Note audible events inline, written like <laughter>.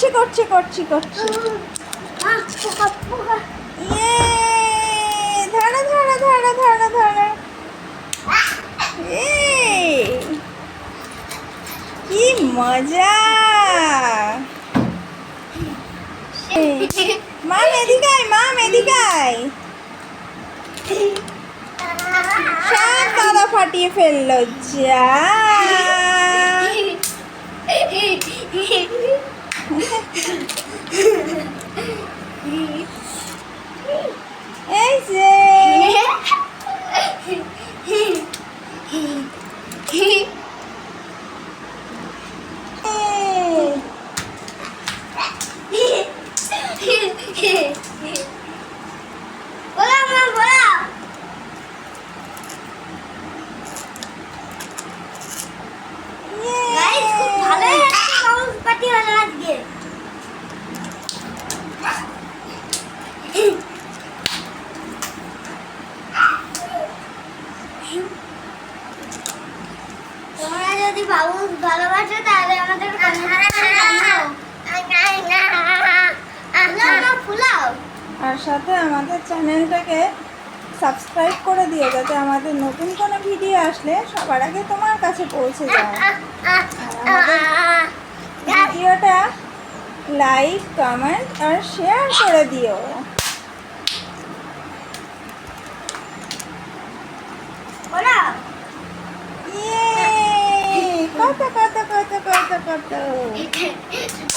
করছি করছি করছি করছি। ইয়ে ধরো ধরো ধরো ধরো ধরো। কি মজা। মা এদিকায় মা এদিকায় সব দাদা ফাটিয়ে ফেলল, যা। আজকে তোমরা যদি বাবু ভালোবাসো তাহলে আমাদের কমেন্ট করে জানাও ফুলাও না ফুলাও আর সাথে আমাদের চ্যানেলটাকে সাবস্ক্রাইব করে দিও যাতে আমাদের নতুন কোনো ভিডিও আসলে সবার আগে তোমার কাছে পৌঁছে যায়। ভিডিওটা লাইক কমেন্ট আর শেয়ার করে দিও। ইয়ে কত কত কত কত কত। <laughs>